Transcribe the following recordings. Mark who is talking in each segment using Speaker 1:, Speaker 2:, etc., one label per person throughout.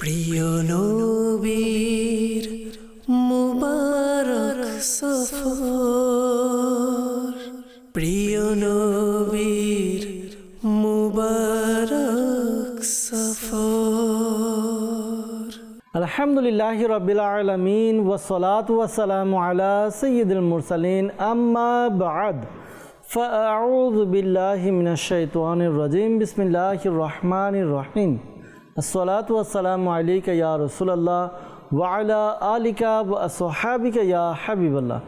Speaker 1: প্রিয় নবীর মুবারক সফর প্রিয় নবীর মুবারক সফর
Speaker 2: আলহামদুলিল্লাহ রবিল আলমিন ওসলাত ওয়াসালাম আলা সৈয়দুল মুরসালিন আম্মা বাদ فأعوذ بالله من الشيطان الرجيم بسم الله الرحمن الرحيم আসসালাতাম আলিকা ইয়া রসুলাল্লাহ ওয়ালা আলিকা সোহাবিকা ইয়া হাবিবাল্লাহ।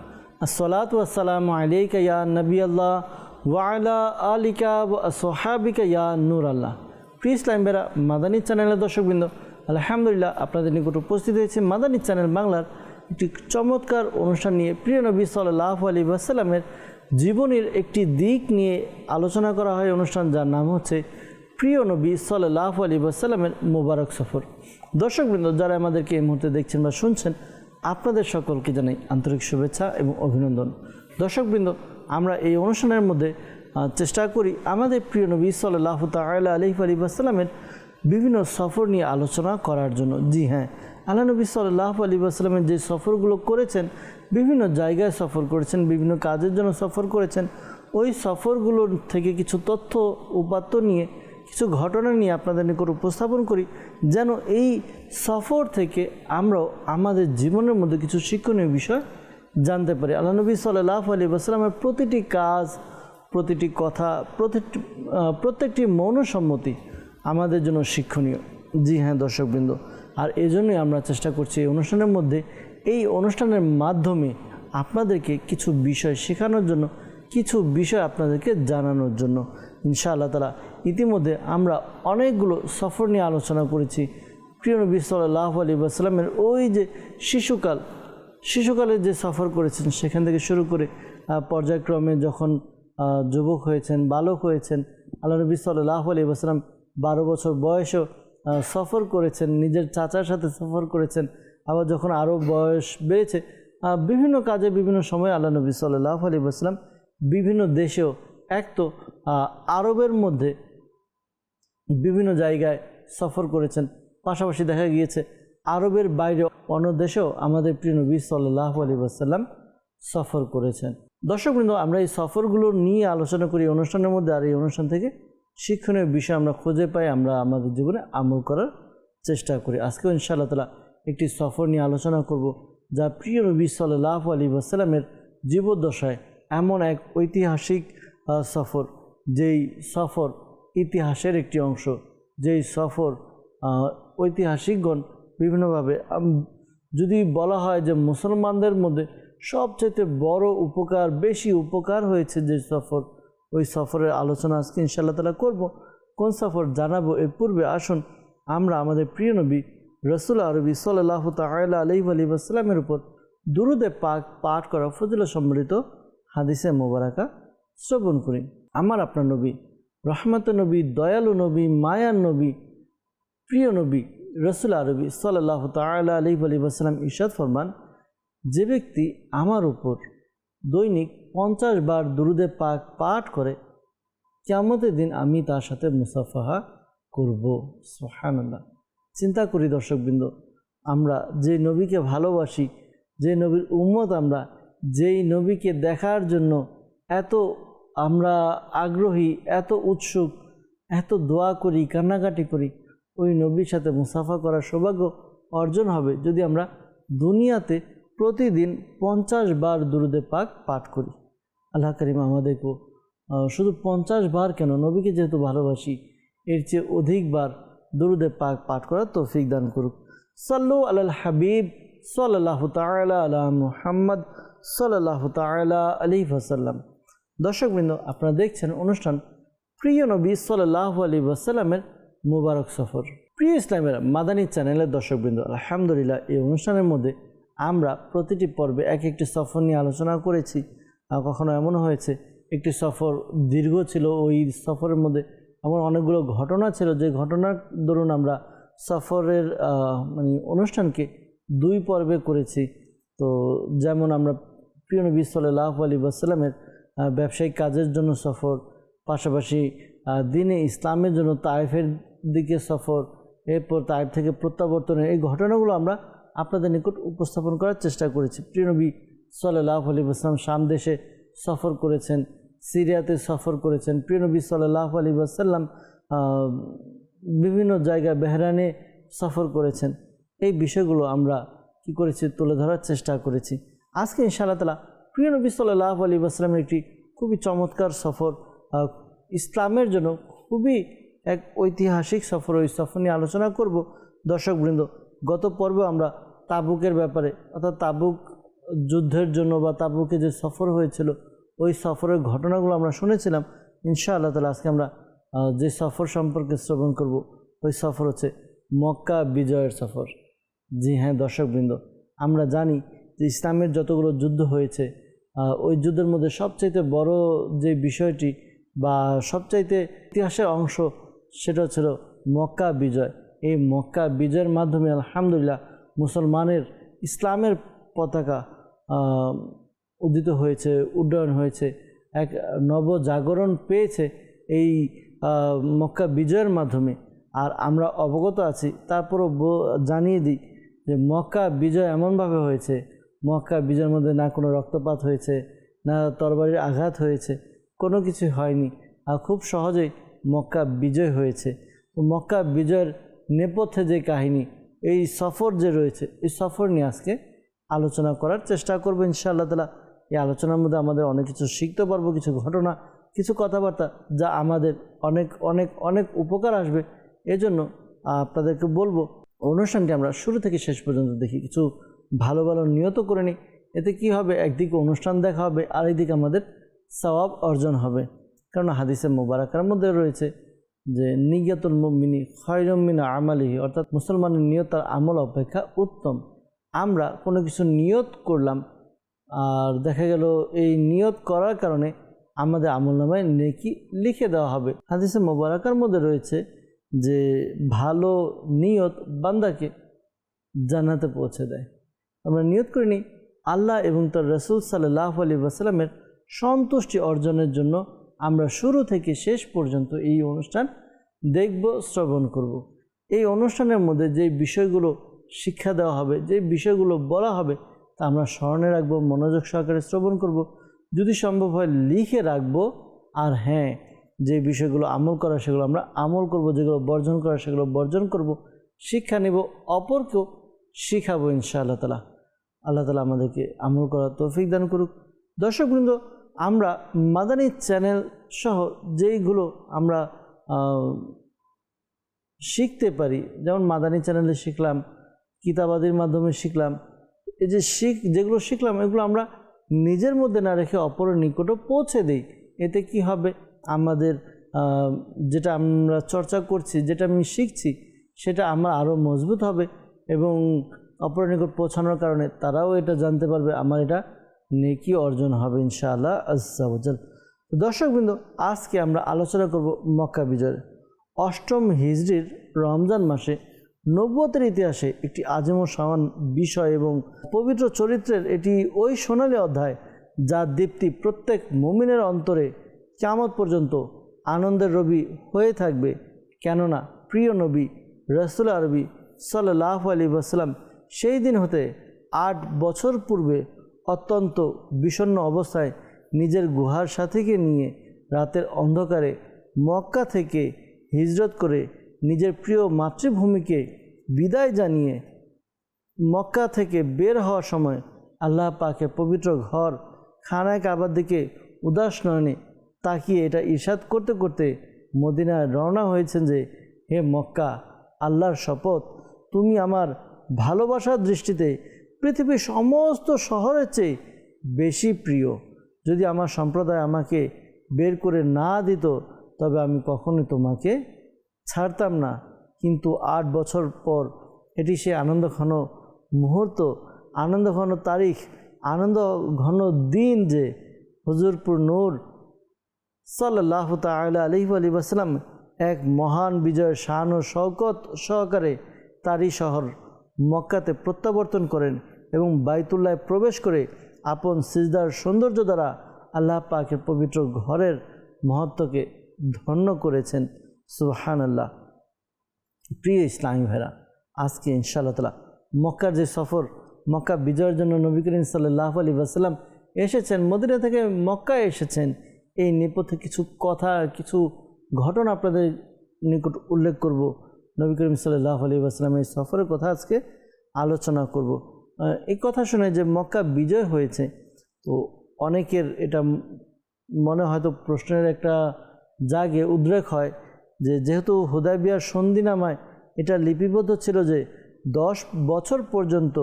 Speaker 2: আসসালাতাম আলিকা ইয়া নবী আল্লাহ ওয়ালা আলিকা সোহাবিকা ইয়া নূর আল্লাহ প্রিয় ইসলামবেরা মাদানী চ্যানেলের দর্শকবৃন্দ, আলহামদুলিল্লাহ আপনাদের নিকট উপস্থিত হয়েছে মাদানী চ্যানেল বাংলার একটি চমৎকার অনুষ্ঠান নিয়ে। প্রিয় নবী সাল্লাহ আলী আসসালামের জীবনের একটি দিক নিয়ে আলোচনা করা হয় অনুষ্ঠান, যার নাম হচ্ছে প্রিয় নবী সাল্লাহ আলী ওয়াসাল্লামের মোবারক সফর। দর্শকবৃন্দ, যারা আমাদেরকে এই মুহূর্তে দেখছেন বা শুনছেন, আপনাদের সকলকে জানাই আন্তরিক শুভেচ্ছা এবং অভিনন্দন। দর্শকবৃন্দ, আমরা এই অনুষ্ঠানের মধ্যে চেষ্টা করি আমাদের প্রিয় নবী সাল্লাহ তাল আলহি আলী আসসালামের বিভিন্ন সফর নিয়ে আলোচনা করার জন্য। জি হ্যাঁ আল্লাহ নবী সাল্লাহ আলী আসসালামের যে সফরগুলো করেছেন, বিভিন্ন জায়গায় সফর করেছেন, বিভিন্ন কাজের জন্য সফর করেছেন, ওই সফরগুলোর থেকে কিছু তথ্য, উপাত্ত নিয়ে কিছু ঘটনা নিয়ে আপনাদের নিকট উপস্থাপন করি, যেন এই সফর থেকে আমরাও আমাদের জীবনের মধ্যে কিছু শিক্ষণীয় বিষয় জানতে পারি। আল্লাহ নবী সাল্লাহ আলী আসসালামের প্রতিটি কাজ, প্রতিটি কথা, প্রতিটি প্রত্যেকটি মৌনসম্মতি আমাদের জন্য শিক্ষণীয়। জি হ্যাঁ দর্শকবৃন্দ। আর এই জন্যই আমরা চেষ্টা করছি এই অনুষ্ঠানের মধ্যে এই অনুষ্ঠানের মাধ্যমে আপনাদেরকে কিছু বিষয় শেখানোর জন্য, কিছু বিষয় আপনাদেরকে জানানোর জন্য। ইনশাআল্লাহ তালা ইতিমধ্যে আমরা অনেকগুলো সফর নিয়ে আলোচনা করেছি। প্রিয় নবী সাল্লাহ আলী আসসালামের ওই যে শিশুকাল শিশুকালে যে সফর করেছেন, সেখান থেকে শুরু করে পর্যায়ক্রমে যখন যুবক হয়েছেন, বালক হয়েছেন, আল্লাহ নবী সাল্লাহ আলী আসসালাম বারো বছর বয়সেও সফর করেছেন, নিজের চাচার সাথে সফর করেছেন, আবার যখন আরও বয়স বেড়েছে বিভিন্ন কাজে বিভিন্ন সময় আল্লাহ নবী সাল্লাহ আলী আসসালাম বিভিন্ন দেশেও, এক তো আরবের মধ্যে বিভিন্ন জায়গায় সফর করেছেন। পাশাপাশি দেখা গিয়েছে, আরবের বাইরে অন্য দেশেও আমাদের প্রিয় নবী সাল্লাহ আলী আসাল্লাম সফর করেছেন। দর্শক দর্শকবৃন্দ আমরা এই সফরগুলো নিয়ে আলোচনা করি অনুষ্ঠানের মধ্যে, আর এই অনুষ্ঠান থেকে শিক্ষণীয় বিষয় আমরা খুঁজে পাই, আমরা আমাদের জীবনে আমল করার চেষ্টা করি। আজকেও ইনশাআল্লাহ তালা একটি সফর নিয়ে আলোচনা করব, যা প্রিয় নবী সাল্লাহ আলী আসাল্লামের জীবদ্দশায় এমন এক ঐতিহাসিক সফর, যেই সফর ইতিহাসের একটি অংশ, যেই সফর ঐতিহাসিকগণ বিভিন্নভাবে যদি বলা হয় যে মুসলমানদের মধ্যে সবচেয়ে বড় উপকার, বেশি উপকার হয়েছে যে সফর, ওই সফরের আলোচনা আজকে ইনশাআল্লাহ তালা করব। কোন সফর জানাব এর পূর্বে আসুন, আমরা আমাদের প্রিয় নবী রসুল আরবি সাল্লাহ তাল্লাহ আলহি আলী আসসালামের উপর দুরুদে পাক পাঠ করা ফজিলা সম্মিলিত হাদিসে মোবারকা শ্রবণ করি। আমার আপনার নবী রহমত নবী, দয়ালু নবী, মায়ার নবী, প্রিয় নবী, রসুল আরবি সাল্লাহ তাল্লাহ আলি আলী আসসালাম ইরশাদ ফরমান, যে ব্যক্তি আমার উপর দৈনিক পঞ্চাশ বার দুরুদে পাক পাঠ করে কেমতের দিন আমি তার সাথে মুসাফাহা করব। সোহানাল্লাহ চিন্তা করি দর্শকবৃন্দ, আমরা যে নবীকে ভালোবাসি, যে নবীর উম্মত আমরা, যেই নবীকে দেখার জন্য এত আমরা আগ্রহী, এত উৎসুক, এত দোয়া করি, কান্নাকাটি করি, ওই নবীর সাথে মুসাফা করার সৌভাগ্য অর্জন হবে যদি আমরা দুনিয়াতে প্রতিদিন পঞ্চাশ বার দুরুদে পাক পাঠ করি। আল্লাহ করিম আমাদেরকেও শুধু পঞ্চাশ বার কেন? নবীকে যেহেতু ভালোবাসি, এর চেয়ে অধিকবার দুরুদে পাক পাঠ করার তৌফিক দান করুক। সাল্লু আলাল হাবিব সাল্লাহ তালা আলা মুহাম্মদ সাল্লাহ তালা আলি ওসাল্লাম দর্শকবৃন্দ, আপনারা দেখছেন অনুষ্ঠান প্রিয় নবী সাল্লাহ আলী ওয়াসাল্লামের মুবারক সফর। প্রিয় ইসলামের মাদানী চ্যানেলের দর্শকবৃন্দ, আলহামদুলিল্লাহ এই অনুষ্ঠানের মধ্যে আমরা প্রতিটি পর্বে এক একটি সফর নিয়ে আলোচনা করেছি। কখনো এমন হয়েছে, একটি সফর দীর্ঘ ছিল, ওই সফরের মধ্যে এমন অনেকগুলো ঘটনা ছিল। যে ঘটনার দরুন আমরা সফরের মানে অনুষ্ঠানকে দুই পর্বে করেছি। তো যেমন আমরা প্রিয় নবী সাল্লাহ আলী আসসালামের ব্যবসায়িক কাজের জন্য সফর, পাশাপাশি দিনে ইসলামের জন্য তায়েফের দিকে সফর, এরপর তাইব থেকে প্রত্যাবর্তনের এই ঘটনাগুলো আমরা আপনাদের নিকট উপস্থাপন করার চেষ্টা করেছি। প্রিয়নবী সাল্লাহ আলী আসলাম শাম দেশে সফর করেছেন, সিরিয়াতে সফর করেছেন। প্রিয়নবী সাল্লাহ আলী আসাল্লাম বিভিন্ন জায়গায় বেহরানে সফর করেছেন। এই বিষয়গুলো আমরা কি করেছি তুলে ধরার চেষ্টা করেছি। আজকে ইনশাআল্লাহ তালা প্রিয় নবী সাল্লাহ আলী আসলামের একটি খুবই চমৎকার সফর ইসলামের জন্য খুবই এক ঐতিহাসিক সফর। ওই সফর নিয়ে আলোচনা করব। দর্শকবৃন্দ গত পর্বে আমরা তাবুকের ব্যাপারে, অর্থাৎ তাবুক যুদ্ধের জন্য বা তাবুকে যে সফর হয়েছিল, ওই সফরের ঘটনাগুলো আমরা শুনেছিলাম। ইনশাআল্লাহ তালা আজকে আমরা যে সফর সম্পর্কে শ্রবণ করব, ওই সফর হচ্ছে মক্কা বিজয়ের সফর। জি হ্যাঁ দর্শকবৃন্দ আমরা জানি যে ইসলামের যতগুলো যুদ্ধ হয়েছে ওই যুদ্ধের মধ্যে সবচাইতে বড় যে বিষয়টি বা সবচাইতে ইতিহাসের অংশ, সেটা ছিল মক্কা বিজয়। এই মক্কা বিজয়ের মাধ্যমে আলহামদুলিল্লাহ মুসলমানের ইসলামের পতাকা উদিত হয়েছে, উড্ডয়ন হয়েছে, এক নবজাগরণ পেয়েছে এই মক্কা বিজয়ের মাধ্যমে। আর আমরা অবগত আছি, তারপরও জানিয়ে দিই যে মক্কা বিজয় এমনভাবে হয়েছে মক্কা বিজয়ের মধ্যে না কোনো রক্তপাত হয়েছে, না তরবারির আঘাত হয়েছে, কোনো কিছু হয়নি। আর খুব সহজেই মক্কা বিজয় হয়েছে। মক্কা বিজয়ের নেপথ্যে যে কাহিনী, এই সফর যে রয়েছে, এই সফর নিয়ে আজকে আলোচনা করার চেষ্টা করব ইনশাআল্লাহ তালা এই আলোচনার মধ্যে আমাদের অনেক কিছু শিখতে পারব, কিছু ঘটনা, কিছু কথাবার্তা যা আমাদের অনেক অনেক অনেক উপকার আসবে। এজন্য আপনাদেরকে বলব, অনুষ্ঠানটি আমরা শুরু থেকে শেষ পর্যন্ত দেখি। কিছু ভালো ভালো নিয়ত করে নিই এতে কি হবে? একদিকে অনুষ্ঠান দেখা হবে আর একদিকে আমাদের সওয়াব অর্জন হবে। কারণ হাদিসে মোবারকার মধ্যে রয়েছে যে, নিয়তুল মিনি খয়রমিনা আমালিহি, অর্থাৎ মুসলমানের নিয়ত তার আমল অপেক্ষা উত্তম। আমরা কোনো কিছু নিয়ত করলাম, আর দেখা গেল এই নিয়ত করার কারণে আমাদের আমল নামায় নেকি লিখে দেওয়া হবে। হাদিসে মোবারকার মধ্যে রয়েছে যে, ভালো নিয়ত বান্দাকে জান্নাতে পৌঁছে দেয়। আমরা নিয়ত করে নিই আল্লাহ এবং তার রসুল সাল্লাহ আলী ওয়াসাল্লামের সন্তুষ্টি অর্জনের জন্য আমরা শুরু থেকে শেষ পর্যন্ত এই অনুষ্ঠান দেখব, শ্রবণ করব। এই অনুষ্ঠানের মধ্যে যে বিষয়গুলো শিক্ষা দেওয়া হবে, যে বিষয়গুলো বলা হবে, তা আমরা স্মরণে রাখব, মনোযোগ সহকারে শ্রবণ করব। যদি সম্ভব হয় লিখে রাখব, আর হ্যাঁ যে বিষয়গুলো আমল করা, সেগুলো আমরা আমল করব, যেগুলো বর্জন করা, সেগুলো বর্জন করব, শিক্ষা নেব, অপরকেও শিখাবো ইনশাআল্লাহ তালা আল্লাহ তালা আমাদেরকে আমল করার তৌফিক দান করুক। দর্শকবৃন্দ আমরা মাদানী চ্যানেল সহ যেইগুলো আমরা শিখতে পারি, যেমন মাদানী চ্যানেলে শিখলাম, কিতাবাদির মাধ্যমে শিখলাম, এই যে শিখ, যেগুলো শিখলাম, এগুলো আমরা নিজের মধ্যে না রেখে অপরের নিকটও পৌঁছে দিই। এতে কি হবে? আমাদের যেটা আমরা চর্চা করছি, যেটা আমি শিখছি, সেটা আমার আরও মজবুত হবে এবং অপরের নিকট পৌঁছানোর কারণে তারাও এটা জানতে পারবে, আমার এটা নেকি অর্জন হবে ইনশাআল্লাহ আজাল দর্শকবৃন্দ আজকে আমরা আলোচনা করব মক্কা বিজয়ের। অষ্টম হিজড়ির রমজান মাসে নব্বতের ইতিহাসে একটি আজম সামান বিষয় এবং পবিত্র চরিত্রের এটি ওই সোনালী অধ্যায় যার দীপ্তি প্রত্যেক মুমিনের অন্তরে চামত পর্যন্ত আনন্দের রবি হয়ে থাকবে। কেননা প্রিয় নবী রসুল আরবি সাল্লাহ আলী ওয়াসাল্লাম সেই দিন হতে আট বছর পূর্বে অত্যন্ত বিষণ্ণ অবস্থায় নিজের গুহার সাথীকে নিয়ে রাতের অন্ধকারে মক্কা থেকে হিজরত করে নিজের প্রিয় মাতৃভূমিকে বিদায় জানিয়ে মক্কা থেকে বের হওয়ার সময় আল্লাহ পাকে পবিত্র ঘর খানায় কাবার দিকে উদাস নয়নে তাকিয়ে এটা ঈর্ষাদ করতে করতে মদিনায় রওনা হয়েছেন যে, হে মক্কা, আল্লাহর শপথ, তুমি আমার ভালোবাসার দৃষ্টিতে পৃথিবীর সমস্ত শহরের চেয়ে বেশি প্রিয়। যদি আমার সম্প্রদায় আমাকে বের করে না দিত, তবে আমি কখনোই তোমাকে ছাড়তাম না। কিন্তু আট বছর পর এটি সে আনন্দ ঘন মুহূর্ত, আনন্দ ঘন তারিখ, আনন্দ ঘন দিন যে হুজুরপুর নূর সাল্লাহ তাল আলহি আলী আসসালাম এক মহান বিজয় ও শওকত সহকারে তারই শহর মক্কাতে প্রত্যাবর্তন করেন এবং বাইতুল্লায় প্রবেশ করে আপন সিজদার সৌন্দর্য দ্বারা আল্লাহ পাকের পবিত্র ঘরের মহত্বকে ধন্য করেছেন। সুবহান আল্লাহ প্রিয় ইসলামী ভাইরা, আজকে ইনশাআল্লাহ তালা মক্কার যে সফর, মক্কা বিজয়ের জন্য নবী করিম সাল্লাহ আলী আসাল্লাম এসেছেন, মদিনা থেকে মক্কায় এসেছেন, এই নেপথ্যে কিছু কথা, কিছু ঘটনা আপনাদের নিকট উল্লেখ করব। নবী করিম সাল্লাহ আলী আসলাম এই সফরের কথা আজকে আলোচনা করব। এই কথা শুনে যে মক্কা বিজয় হয়েছে, তো অনেকের এটা মনে হয়তো প্রশ্নের একটা জাগে উদ্রেক হয় যে যেহেতু হুদাইবিয়ার সন্ধিনামায় এটা লিপিবদ্ধ ছিল যে দশ বছর পর্যন্ত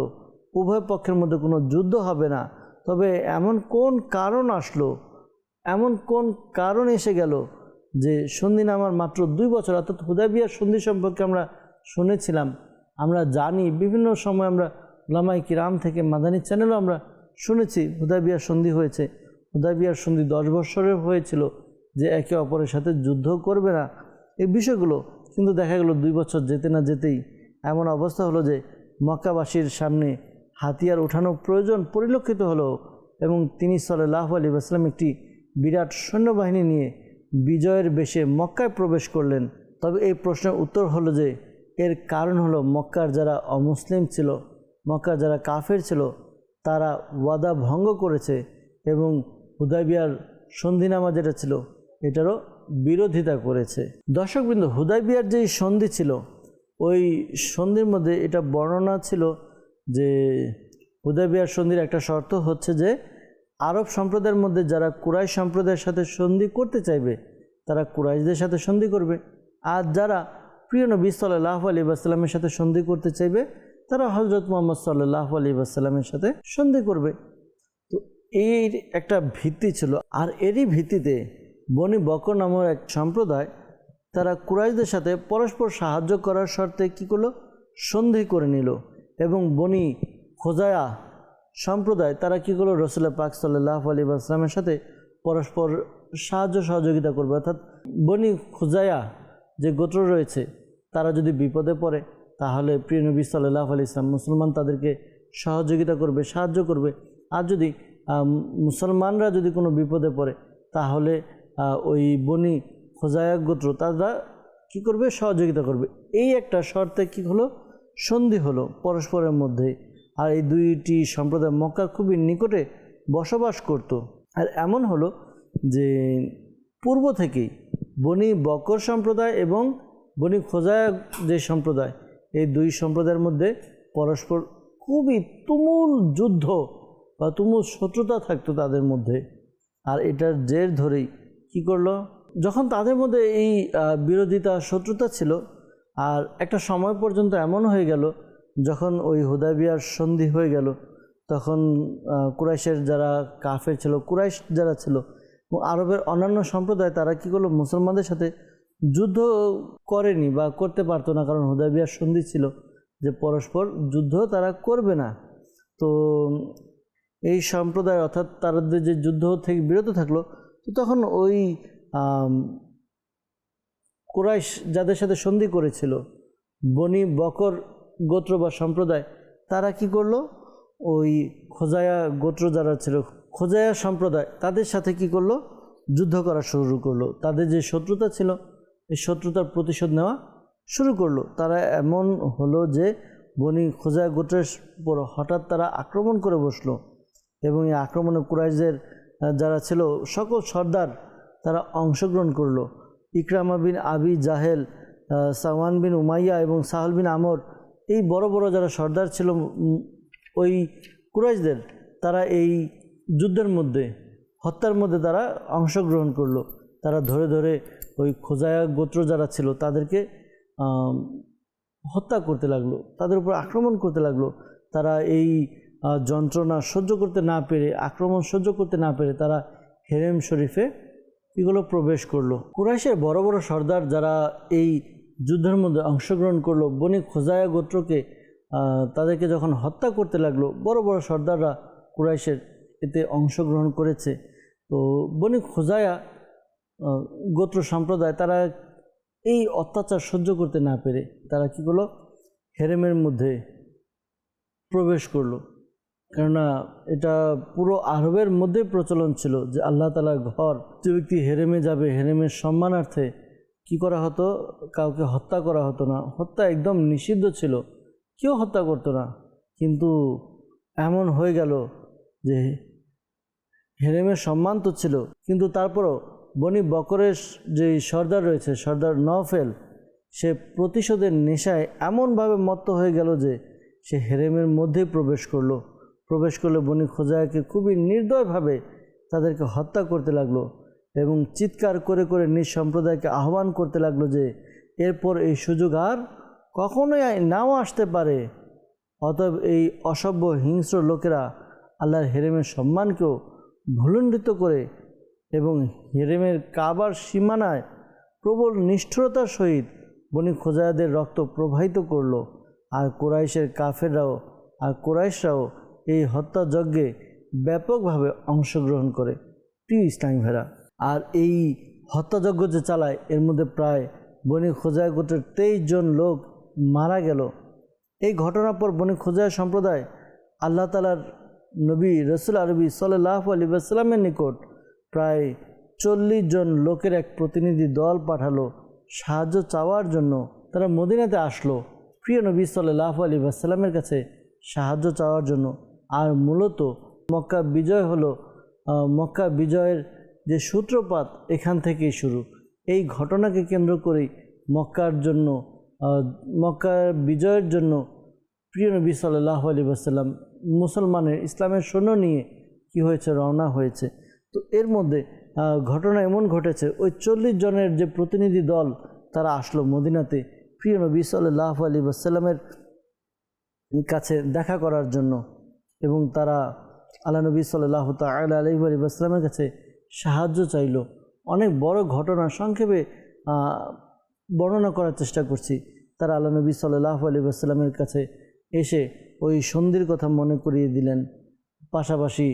Speaker 2: উভয় পক্ষের মধ্যে কোনো যুদ্ধ হবে না, তবে এমন কোন কারণ আসলো, এমন কোন কারণ এসে গেল যে সন্ধি নামার মাত্র দুই বছর, অর্থাৎ হুদাইবিয়ার সন্ধি সম্পর্কে আমরা শুনেছিলাম। আমরা জানি, বিভিন্ন সময় আমরা লামাই কিরাম থেকে মাদানী চ্যানেলও আমরা শুনেছি হুদাইবিয়ার সন্ধি হয়েছে। হুদাইবিয়ার সন্ধি দশ বছরের হয়েছিল যে একে অপরের সাথে যুদ্ধ করবে না। এই বিষয়গুলো কিন্তু দেখা গেল দুই বছর যেতে না যেতেই। এমন অবস্থা হলো যে মক্কাবাসীর সামনে হাতিয়ার ওঠানো প্রয়োজন পরিলক্ষিত হলো এবং তিনি সাল্লাহ আলী আসলাম একটি বিরাট সৈন্যবাহিনী নিয়ে বিজয়ের বেশে মক্কায় প্রবেশ করলেন। তবে এই প্রশ্নের উত্তর হলো যে, এর কারণ হলো মক্কার যারা অমুসলিম ছিল, মক্কার যারা কাফের ছিল, তারা ওয়াদা ভঙ্গ করেছে এবং হুদাইবিয়ার সন্ধিনামা যেটা ছিল, এটারও বিরোধিতা করেছে। দর্শকবৃন্দ, হুদাইবিয়ার যেই সন্ধি ছিল, ওই সন্ধির মধ্যে এটা বর্ণনা ছিল যে, হুদাইবিয়ার সন্ধির একটা শর্ত হচ্ছে যে আরব সম্প্রদায়ের মধ্যে যারা কুরাই সম্প্রদায়ের সাথে সন্ধি করতে চাইবে, তারা কুরাইশদের সাথে সন্ধি করবে। আর যারা প্রিয় নবী সাল্লাহ আলী আসসালামের সাথে সন্ধি করতে চাইবে, তারা হজরত মোহাম্মদ সাল্লাহ আলী আসসালামের সাথে সন্ধি করবে। তো এর একটা ভিত্তি ছিল। আর এরই ভিত্তিতে বনি বকর নামের এক সম্প্রদায়, তারা কুরাইশদের সাথে পরস্পর সাহায্য করার শর্তে কী করল? সন্ধি করে নিল। এবং বনি খোজায়া সম্প্রদায়, তারা কী করল? রসুল্লাহ পাক সাল্লাহ আলী আসলামের সাথে পরস্পর সাহায্য, সহযোগিতা করবে। অর্থাৎ বনি খুজায়া যে গোত্র রয়েছে, তারা যদি বিপদে পড়ে, তাহলে প্রিয় নবী সাল্লাহ আলি ইসলাম মুসলমান তাদেরকে সহযোগিতা করবে, সাহায্য করবে। আর যদি মুসলমানরা যদি কোনো বিপদে পড়ে, তাহলে ওই বনি খোজায়া গোত্র, তারা কী করবে? সহযোগিতা করবে। এই একটা শর্তে কী হলো? সন্ধি হলো পরস্পরের মধ্যে। আর এই দুইটি সম্প্রদায় মক্কার খুবই নিকটে বসবাস করত। আর এমন হলো যে পূর্ব থেকেই বনি বকর সম্প্রদায় এবং বনি খোজায়া যে সম্প্রদায়, এই দুই সম্প্রদায়ের মধ্যে পরস্পর খুবই তুমুল যুদ্ধ বা তুমুল শত্রুতা থাকতো তাদের মধ্যে। আর এটার জের ধরেই কি করল? যখন তাদের মধ্যে এই বিরোধিতা, শত্রুতা ছিল, আর একটা সময় পর্যন্ত এমন হয়ে গেল যখন ওই হুদাবিয়ার সন্ধি হয়ে গেল, তখন কুরাইশের যারা কাফের ছিল, কুরাইশ যারা ছিল, আরবের অন্যান্য সম্প্রদায়, তারা কী করল? মুসলমানদের সাথে যুদ্ধ করেনি বা করতে পারতো না, কারণ হুদাবিয়ার সন্ধি ছিল যে পরস্পর যুদ্ধ তারা করবে না। তো, এই সম্প্রদায় অর্থাৎ তাদের যে যুদ্ধ থেকে বিরত থাকল, তো তখন ওই কুরাইশ যাদের সাথে সন্ধি করেছিল, বনি বকর গোত্র বা সম্প্রদায় তারা কি করল? ওই খোজায়া গোত্র যারা ছিল খোজায়া সম্প্রদায় তাদের সাথে কি করল? যুদ্ধ করা শুরু করল। তাদের যে শত্রুতা ছিল এই শত্রুতার প্রতিশোধ নেওয়া শুরু করল। তারা এমন হলো যে বনি খোজায়া গোত্রের উপর হঠাৎ তারা আক্রমণ করে বসল এবং এই আক্রমণে কুরাইশদের আহ, যারা ছিল সকল সর্দার তারা অংশগ্রহণ করল। ইকরামা বিন আবি জাহেল সাওয়ান বিন উমাইয়া এবং সাহল বিন আমর এই বড় বড় যারা সর্দার ছিল ওই কুরাইশদের, তারা এই যুদ্ধের মধ্যে, হত্যার মধ্যে তারা অংশগ্রহণ করল। তারা ধরে ধরে ওই খোজায়া গোত্র যারা ছিল, তাদেরকে হত্যা করতে লাগল, তাদের উপর আক্রমণ করতে লাগল। তারা এই যন্ত্রণা সহ্য করতে না পেরে, আক্রমণ সহ্য করতে না পেরে তারা হেরেম শরীফে এগুলো প্রবেশ করল। কুরাইশের বড় বড় সর্দার যারা এই যুদ্ধের মধ্যে অংশগ্রহণ করল। বনি খোজায়া গোত্রকে তাদেরকে যখন হত্যা করতে লাগল, বড় বড় সর্দাররা কুরাইশের এতে অংশগ্রহণ করেছে। তো বনি খোজায়া গোত্র সম্প্রদায়, তারা এই অত্যাচার সহ্য করতে না পেরে তারা কি করল? হেরেমের মধ্যে প্রবেশ করল। কেননা এটা পুরো আরবের মধ্যে প্রচলন ছিল যে আল্লাহ তালার ঘর, যে ব্যক্তি হেরেমে যাবে, হেরেমের সম্মানার্থে কি করা হতো? কাউকে হত্যা করা হতো না। হত্যা একদম নিষিদ্ধ ছিল। কেউ হত্যা করতো না। কিন্তু এমন হয়ে গেল যে হেরেমের সম্মান তো ছিল। কিন্তু তারপরও বনি বকরের যে সর্দার রয়েছে, সর্দার নফেল সে প্রতিশোধের নেশায় এমনভাবে মত্ত হয়ে গেল যে সে হেরেমের মধ্যেই প্রবেশ করল। প্রবেশ করলে বনি খোজায়াকে খুবই নির্দয়ভাবে তাদেরকে হত্যা করতে লাগল। এবং চিৎকার করে করে নিজ সম্প্রদায়কে আহ্বান করতে লাগল যে, এরপর এই সুযোগ আর কখনোই নাও আসতে পারে। অতএব এই অসভ্য হিংস্র লোকেরা আল্লাহর হেরেমের সম্মানকেও ভুলণ্ডিত করে এবং হেরেমের কাবার সীমানায় প্রবল নিষ্ঠুরতার সহিত বনি খোজায়াদের রক্ত প্রবাহিত করল। আর কোরাইশের কাফেররাও আর কোরাইশরাও এই হত্যাযজ্ঞে ব্যাপকভাবে অংশগ্রহণ করে। প্রিয় ইসলামী ভেরা আর এই হত্যাযজ্ঞ যে চালায়, এর মধ্যে প্রায় বনি খোজায় গোত্রের তেইশ জন লোক মারা গেল। এই ঘটনার পর বনি খোজায় সম্প্রদায় আল্লাহ তালার নবী রসুল আরবি সাল্লাহ আলী আসসালামের নিকট প্রায় চল্লিশ জন লোকের এক প্রতিনিধি দল পাঠালো, সাহায্য চাওয়ার জন্য তারা মদিনাতে আসলো। প্রিয় নবী সাল্লাহ আলী আসসালামের কাছে সাহায্য চাওয়ার জন্য। আর মূলত মক্কা বিজয় হলো মক্কা বিজয়ের যে সূত্রপাত এখান থেকেই শুরু। এই ঘটনাকে কেন্দ্র করেই মক্কার জন্য মক্কার বিজয়ের জন্য প্রিয় নবী সাল্লাহ আলী আসাল্লাম মুসলমানের ইসলামের সৈন্য নিয়ে কি হয়েছে, রওনা হয়েছে। তো এর মধ্যে ঘটনা এমন ঘটেছে, ওই চল্লিশ জনের যে প্রতিনিধি দল তারা আসলো মদিনাতে প্রিয় নবী সাল্লাহ আলী আসাল্লামের কাছে দেখা করার জন্য এবং তারা আল্লাহ নবী সাল্লাহ তাল আলী আসলামের কাছে সাহায্য চাইল। অনেক বড় ঘটনা সংক্ষেপে বর্ণনা করার চেষ্টা করছি। তারা আল্লাহ নবী সাল্লাহ আলী আসলামের কাছে এসে ওই সন্ধির কথা মনে করিয়ে দিলেন। পাশাপাশি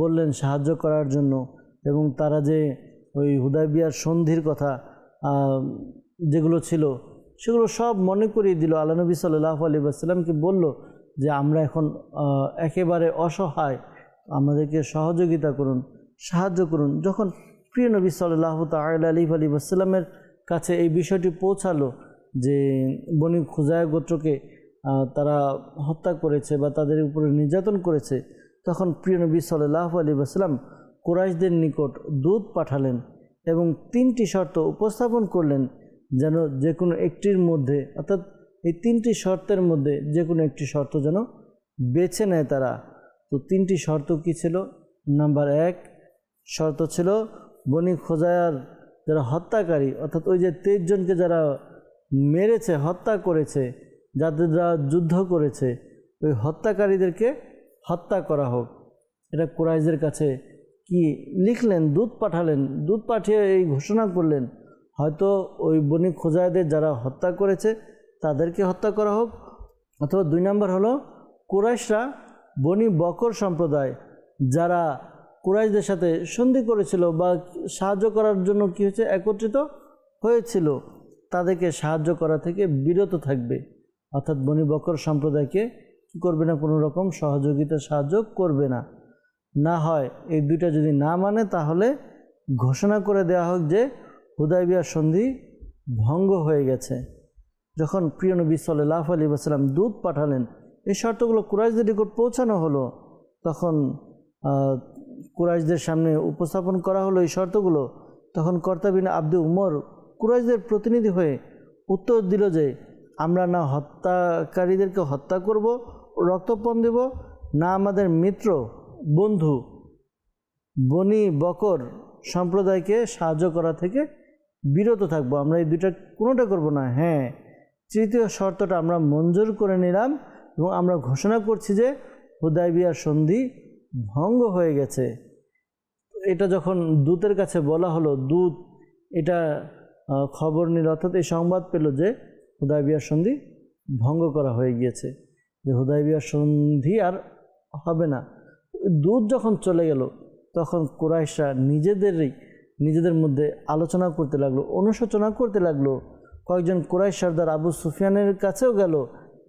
Speaker 2: বললেন সাহায্য করার জন্য এবং তারা যে ওই হুদাইবিয়ার সন্ধির কথা যেগুলো ছিল, সেগুলো সব মনে করিয়ে দিল। আল্লাহ নবী সাল্লাহ আলী আসসালামকে বলল যে, আমরা এখন একেবারে অসহায়। আমাদেরকে সহযোগিতা করুন। সাহায্য করুন। যখন প্রিয় নবী সাল্লাহ তাল আলী আসসালামের কাছে এই বিষয়টি পৌঁছালো যে বনি খুজায় গোত্রকে তারা হত্যা করেছে বা তাদের উপরে নির্যাতন করেছে, তখন প্রিয় নবী সাল্লাহ আলী আসসালাম কোরাইশদের নিকট দুধ পাঠালেন এবং তিনটি শর্ত উপস্থাপন করলেন যেন যে কোনো একটির মধ্যে, অর্থাৎ এই তিনটি শর্তের মধ্যে যে কোনো একটি শর্ত যেন বেছে নেয় তারা। তো তিনটি শর্ত কি ছিল? নাম্বার এক শর্ত ছিল বনি খোজায়ার যারা হত্যাকারী, অর্থাৎ ওই যে তেইশ জনকে যারা মেরেছে, হত্যা করেছে, যাদের যারা যুদ্ধ করেছে, ওই হত্যাকারীদেরকে হত্যা করা হোক। এটা কোরাইশদের কাছে কি লিখলেন দুধ পাঠালেন দুধ পাঠিয়ে এই ঘোষণা করলেন, হয়তো ওই বণিক খোজায়দের যারা হত্যা করেছে, তাদেরকে হত্যা করা হোক। অথবা দুই নম্বর হলো, কুরাইশরা বনি বকর সম্প্রদায় যারা কুরাইশদের সাথে সন্ধি করেছিল বা সাহায্য করার জন্য কি হয়েছে? একত্রিত হয়েছিল। তাদেরকে সাহায্য করা থেকে বিরত থাকবে। অর্থাৎ বনি বকর সম্প্রদায়কে কী করবে না? কোনো রকম সহযোগিতা সাহায্য করবে না। না হয় এই দুইটা যদি না মানে তাহলে ঘোষণা করে দেওয়া হোক যে হুদাইবিয়ার সন্ধি ভঙ্গ হয়ে গেছে। যখন প্রিয় নবী সাল্লাহ আলী আসসালাম দুধ পাঠালেন, এই শর্তগুলো কুরাইশদের নিকট পৌঁছানো হলো, তখন কুরাইশদের সামনে উপস্থাপন করা হলো এই শর্তগুলো, তখন কর্তাবিন আব্দু উমর কুরাইশদের প্রতিনিধি হয়ে উত্তর দিল যে, আমরা না হত্যাকারীদেরকে হত্যা করব, রক্তপণ দেব, না আমাদের মিত্র, বন্ধু, বনি বকর সম্প্রদায়কে সাহায্য করা থেকে বিরত থাকব। আমরা এই দুইটা কোনোটা করব না। হ্যাঁ তৃতীয় শর্তটা আমরা মঞ্জুর করে নিলাম এবং আমরা ঘোষণা করছি যে, হুদাইবিয়ার সন্ধি ভঙ্গ হয়ে গেছে। এটা যখন দূতের কাছে বলা হলো, দূত এটা খবর নিল, অর্থাৎ এই সংবাদ পেল যে হুদাইবিয়ার সন্ধি ভঙ্গ করা হয়ে গিয়েছে, যে হুদাইবিয়ার সন্ধি আর হবে না। দূত যখন চলে গেল, তখন কুরাইশরা নিজেদেরই, নিজেদের মধ্যে আলোচনা করতে লাগল, অনুশোচনা করতে লাগল। কয়েকজন কুরাইশ সর্দার আবু সুফিয়ানের কাছেও গেল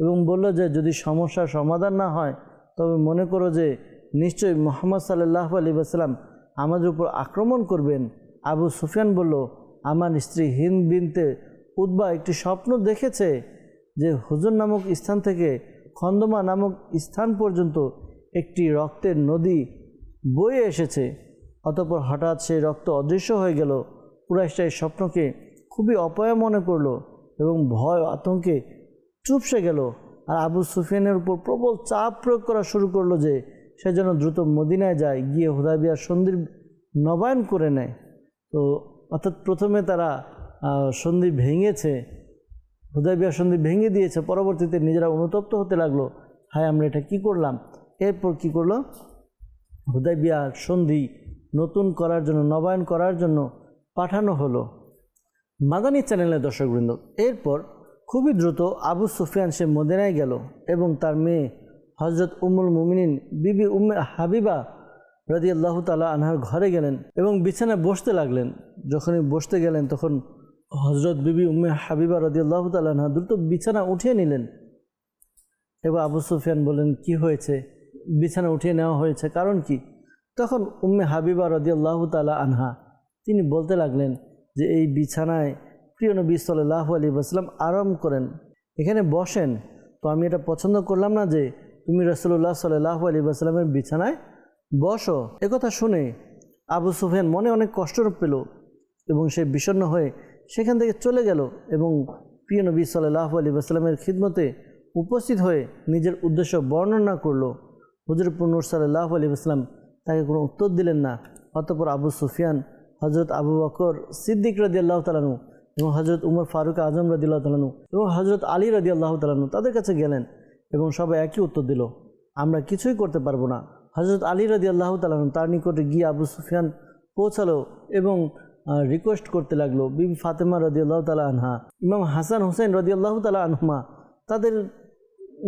Speaker 2: এবং বলল যে, যদি সমস্যার সমাধান না হয়, তবে মনে করো যে নিশ্চয়ই মোহাম্মদ সাল্লাহ আলী আসসালাম আমাদের উপর আক্রমণ করবেন। আবু সুফিয়ান বলল, আমার স্ত্রী হিন্দ বিনতে উদ্বা একটি স্বপ্ন দেখেছে যে হুজুর নামক স্থান থেকে খন্দমা নামক স্থান পর্যন্ত একটি রক্তের নদী বয়ে এসেছে। অতপর হঠাৎ সেই রক্ত অদৃশ্য হয়ে গেল। কুরাইশটা এই স্বপ্নকে খুবই অপয়া মনে করল এবং ভয় আতঙ্কে চুপসে গেল। আর আবু সুফিয়ানের উপর প্রবল চাপ প্রয়োগ করা শুরু করল যে সে যেন দ্রুত মদিনায় যায়, গিয়ে হুদাবিয়ার সন্ধির নবায়ন করে নেয়। তো অর্থাৎ প্রথমে তারা সন্ধি ভেঙেছে হুদাইবিয়া সন্ধি ভেঙে দিয়েছে, পরবর্তীতে নিজেরা অনুতপ্ত হতে লাগল, হায়, আমরা এটা কি করলাম? এরপর কি করল? হুদাইবিয়ার সন্ধি নতুন করার জন্য, নবায়ন করার জন্য পাঠানো হলো। মাদানী চ্যানেলের দর্শকবৃন্দ, এরপর খুবই দ্রুত আবু সুফিয়ান সে মদিনায় গেল এবং তার মেয়ে হজরত উমুল মুমিনিন বিবি উম্মে হাবিবা রাজি আল্লাহ তালা আনহার ঘরে গেলেন এবং বিছানায় বসতে লাগলেন। যখনই বসতে গেলেন তখন হজরত বিবি উম্মে হাবিবা রাজি আল্লাহ তালা আনহা দ্রুত বিছানা উঠিয়ে নিলেন। এবার আবু সুফিয়ান বললেন, কি হয়েছে? বিছানা উঠিয়ে নেওয়া হয়েছে কারণ কি? তখন উম্মে হাবিবা রদিয়াল্লাহ তালা আনহা তিনি বলতে লাগলেন যে, এই বিছানায় প্রিয় নবী সাল্লাহ আলী আসলাম আরাম করেন। এখানে বসেন। তো আমি এটা পছন্দ করলাম না যে তুমি রসুল্লাহ সাল্লাহ আলী আসলামের বিছানায় বসো। একথা শুনে আবু সুফিয়ান মনে অনেক কষ্ট পেল এবং সে বিষণ্ণ হয়ে সেখান থেকে চলে গেল এবং প্রিয় নবী সাল্লাহ আলী আসলামের খিদমতে উপস্থিত হয়ে নিজের উদ্দেশ্য বর্ণনা করল। হুজুর পুনুর সাল্লাহ আলী আসলাম তাকে কোনো উত্তর দিলেন না। অতপর আবু সুফিয়ান হজরত আবু বকর সিদ্দিক রদি আল্লাহ তালানু এবং হজরত উমর ফারুক আজম রদি আল্লাহ তালানু এবং হজরত আলী রদি আল্লাহ তালানু তাদের কাছে গেলেন। এবং সবাই একই উত্তর দিল, আমরা কিছুই করতে পারব না। হজরত আলী রদি আল্লাহ তালানু তার নিকটে গিয়ে আবু সুফিয়ান পৌঁছালো এবং রিকোয়েস্ট করতে লাগল বিবি ফাতেমা রদি আল্লাহ তালা আনহা। ইমাম হাসান হোসেন রদি আল্লাহ তালা আনহুমা তাদের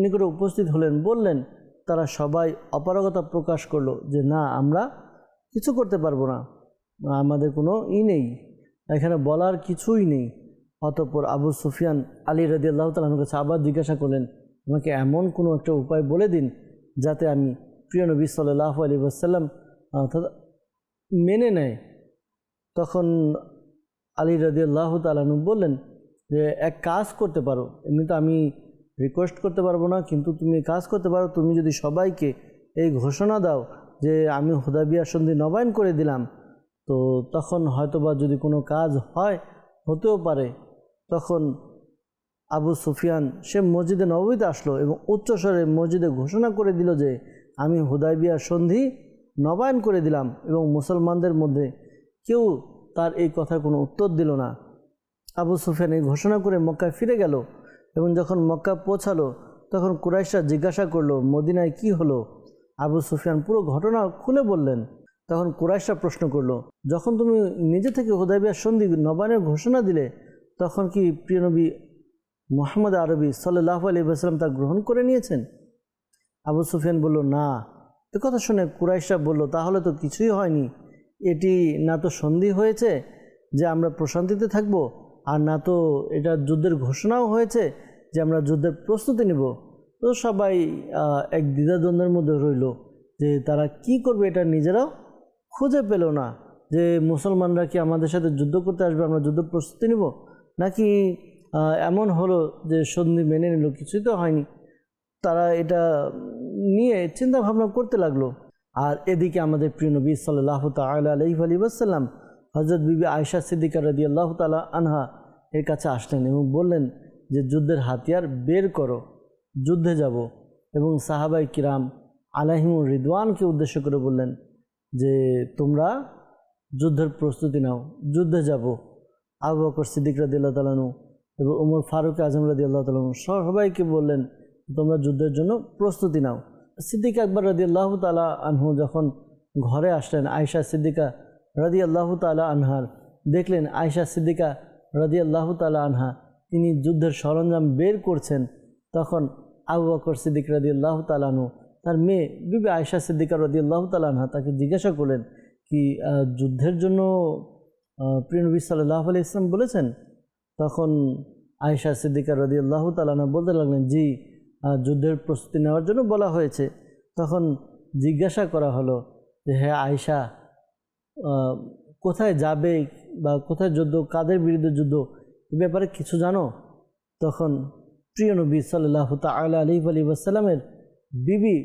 Speaker 2: নিকটে উপস্থিত হলেন, বললেন, তারা সবাই অপারগতা প্রকাশ করল যে না, আমরা কিছু করতে পারব না। আমাদের কোনো ই নেই। এখানে বলার কিছুই নেই। অতঃপর আবু সুফিয়ান আলী রদি আল্লাহ তালার কাছে আবার জিজ্ঞাসা করলেন আমাকে এমন কোনো একটা উপায় বলে দিন যাতে আমি প্রিয় নবী সাল্লাহ আলী আসাল্লাম অর্থাৎ মেনে নেয়। তখন আলী রাজি আল্লাহ তালানু বললেন যে, এক কাজ করতে পারো, এমনি তো আমি রিকোয়েস্ট করতে পারব না, কিন্তু তুমি কাজ করতে পারো, তুমি যদি সবাইকে এই ঘোষণা দাও যে, আমি হুদাবিয়া সন্ধি নবায়ন করে দিলাম, তো তখন হয়তোবা যদি কোনো কাজ হয়, হতেও পারে। তখন আবু সুফিয়ান, সে মসজিদে নবীতে আসলো এবং উচ্চস্বরে মসজিদে ঘোষণা করে দিল যে, আমি হুদাইবিয়া সন্ধি নবায়ন করে দিলাম এবং মুসলমানদের মধ্যে কেউ তার এই কথার কোনো উত্তর দিল না। আবু সুফিয়ান এই ঘোষণা করে মক্কায় ফিরে গেল এবং যখন মক্কা পৌঁছালো, তখন কুরাইশরা জিজ্ঞাসা করল, মদিনায় কি হলো? আবু সুফিয়ান পুরো ঘটনা খুলে বললেন। তখন কুরাইশরা প্রশ্ন করল, যখন তুমি নিজে থেকে হুদাইবিয়ার সন্ধি নবায়নের ঘোষণা দিলে, তখন কি প্রিয়নবী মোহাম্মদ আরবি সাল্লাহ আলী তা গ্রহণ করে নিয়েছেন? আবু সুফিয়ান বলল, না। কথা শুনে কুরাইশরা বলল, তাহলে তো কিছুই হয়নি। এটি না তো সন্ধি হয়েছে যে আমরা প্রশান্তিতে থাকব, আর না তো এটা যুদ্ধের ঘোষণাও হয়েছে যে আমরা যুদ্ধের প্রস্তুতি নেব। তো সবাই এক দ্বিধাদ্বন্দ্বের মধ্যে রইল যে তারা কি করবে এটা নিজেরাও খুঁজে পেল না। যে মুসলমানরা কি আমাদের সাথে যুদ্ধ করতে আসবে, আমরা যুদ্ধ প্রস্তুতি নেব? নাকি এমন হলো যে সন্ধি মেনে নিল, কিছুই তো হয়নি। তারা এটা নিয়ে চিন্তা ভাবনা করতে লাগল। আর এদিকে আমাদের প্রিয় নবী সাল্লাহ তাল্লাহ আলহি আলী ওয়াসাল্লাম হজরত বিবি আয়সা সিদ্দিকা রদি আল্লাহ তালা আনহা এর কাছে আসলেন এবং বললেন যে, যুদ্ধের হাতিয়ার বের করো, যুদ্ধে যাব। এবং সাহাবাই কিরাম আলাহিমুর রিদওয়ানকে উদ্দেশ্য করে বললেন যে, তোমরা যুদ্ধের প্রস্তুতি নাও, যুদ্ধে যাব। আবু বকর সিদ্দিক রাদি আল্লাহ তালানু এবং উমর ফারুক আজম রাদি আল্লাহ তালানু সবাইকে বললেন তোমরা যুদ্ধের জন্য প্রস্তুতি নাও। সিদ্দিক আকবর রাদি আল্লাহ তালা আনহু যখন ঘরে আসলেন আয়সা সিদ্দিকা রাদি আল্লাহ তালা আনহার দেখলেন আয়সা সিদ্দিকা রাদি আল্লাহ তালা আনহা তিনি যুদ্ধের সরঞ্জাম বের করছেন তখন আবু বকর সিদ্দিক রাদি আল্লাহ তালানহু তার মেয়ে বিবি আয়সা সিদ্দিকা রদি আল্লাহ তালানহা তাকে জিজ্ঞাসা করলেন কি যুদ্ধের জন্য আহ, প্রিয় নবী সাল্লাহ আলি ইসলাম বলেছেন? তখন আয়সা সিদ্দিকা রদি আল্লাহ তালানা বলতে লাগলেন, জি যুদ্ধের প্রস্তুতি নেওয়ার জন্য বলা হয়েছে। তখন জিজ্ঞাসা করা হলো যে হ্যাঁ আয়সা কোথায় যাবে বা কোথায় যুদ্ধ, কাদের বিরুদ্ধে যুদ্ধ? এ ব্যাপারে কিছু জানো? তখন প্রিয় নবী সাল্লাহ তাল আলী আলী ওয়াসাল্লামের বিবি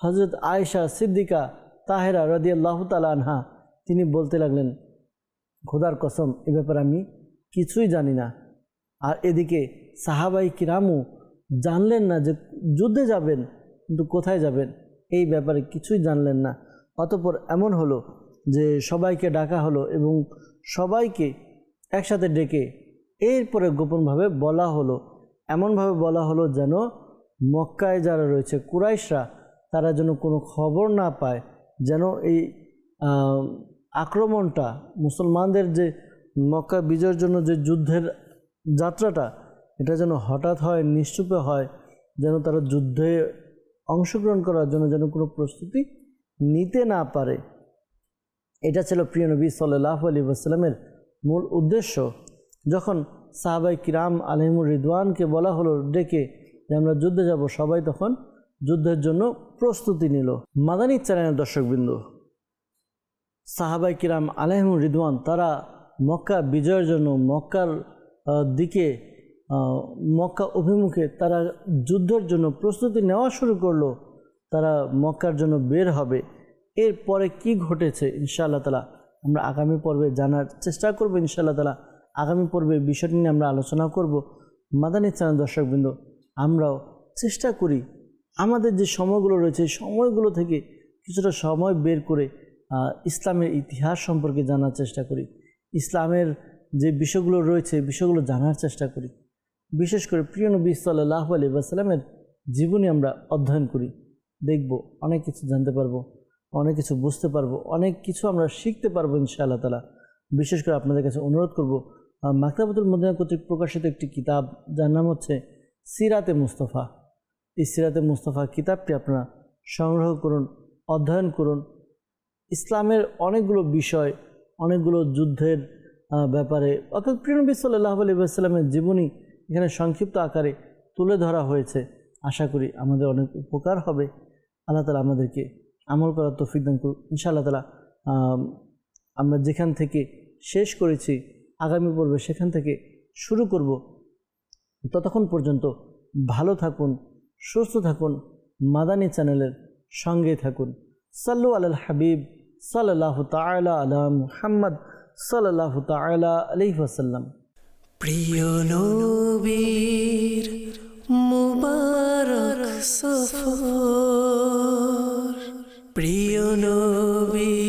Speaker 2: হজরত আয়েশা সিদ্দিকা তাহেরা রদিয়াল্লাহ তালা আনহা, তিনি বলতে লাগলেন, খোদার কসম, এ ব্যাপারে আমি কিছুই জানি না। আর এদিকে সাহাবাই কিরামও জানলেন না যে যুদ্ধে যাবেন, কিন্তু কোথায় যাবেন, এই ব্যাপারে কিছুই জানলেন না। অতপর এমন হলো যে সবাইকে ডাকা হলো এবং সবাইকে একসাথে ডেকে এরপরে গোপনভাবে বলা হলো। এমনভাবে বলা হলো যেন মক্কায় যারা রয়েছে কুরাইশরা, তারা যেন কোনো খবর না পায়, যেন এই আক্রমণটা মুসলমানদের যে মক্কা বিজয়ের জন্য যে যুদ্ধের যাত্রাটা, এটা যেন হঠাৎ হয়, নিশ্চুপে হয়, যেন তারা যুদ্ধে অংশগ্রহণ করার জন্য যেন কোনো প্রস্তুতি নিতে না পারে। এটা ছিল প্রিয় নবী সাল্লাহ আলী আসসালামের মূল উদ্দেশ্য। যখন সাহাবাই কিরাম আলহিমুর রিদওয়ানকে বলা হলো ডেকে যে, আমরা যুদ্ধে যাব সবাই তখন যুদ্ধের জন্য প্রস্তুতি নিল। মাদানী চ্যানেলের দর্শকবৃন্দ সাহাবাই কিরাম আলহিমুর রিদওয়ান, তারা মক্কা বিজয়ের জন্য, মক্কার দিকে মক্কা অভিমুখে তারা যুদ্ধের জন্য প্রস্তুতি নেওয়া শুরু করল, তারা মক্কার জন্য বের হবে। এরপরে কি ঘটেছে ইনশাআল্লাহ তালা আমরা আগামী পর্বে জানার চেষ্টা করব ইনশাআল্লাহ তালা আগামী পর্বে বিষয়টি নিয়ে আমরা আলোচনা করব। মাদানী চ্যানেল দর্শকবৃন্দ, আমরাও চেষ্টা করি আমাদের যে সময়গুলো রয়েছে সময়গুলো থেকে কিছুটা সময় বের করে ইসলামের ইতিহাস সম্পর্কে জানার চেষ্টা করি। ইসলামের যে বিষয়গুলো রয়েছে বিষয়গুলো জানার চেষ্টা করি। বিশেষ করে প্রিয় নবী সাল্লাহ আলী জীবনী আমরা অধ্যয়ন করি। দেখব, অনেক কিছু জানতে পারব, অনেক কিছু বুঝতে পারব, অনেক কিছু আমরা শিখতে পারব ইনশাআল্লাহ তালা বিশেষ করে আপনাদের কাছে অনুরোধ করব মাকতাবতুল মদিনা কর্তৃক প্রকাশিত একটি কিতাব, যার নাম হচ্ছে সিরাতে মুস্তফা। এই সিরাতে মুস্তফা কিতাবটি আপনারা সংগ্রহ করুন, অধ্যয়ন করুন। ইসলামের অনেকগুলো বিষয় অনেকগুলো যুদ্ধের ব্যাপারে, অর্থাৎ প্রিয়নবী সাল্লাহ আলী জীবনী এখানে সংক্ষিপ্ত আকারে তুলে ধরা হয়েছে। আশা করি আমাদের অনেক উপকার হবে। আল্লাহ তালা আমাদেরকে আমল করার তৌফিক দান করুন ইনশাআল্লাহ তালা আমরা যেখান থেকে শেষ করেছি, আগামী পর্বে সেখান থেকে শুরু করব। ততক্ষণ পর্যন্ত ভালো থাকুন, সুস্থ থাকুন, মাদানী চ্যানেলের সঙ্গে থাকুন। সাল্লু আল হাবিব। সাল্লাহ তালা আলা মুহাম্মদ সাল্লাহ তালা আলহিহাসাল্লাম
Speaker 1: প্রিয় নবীর মুবারক সফর প্রিয় নবী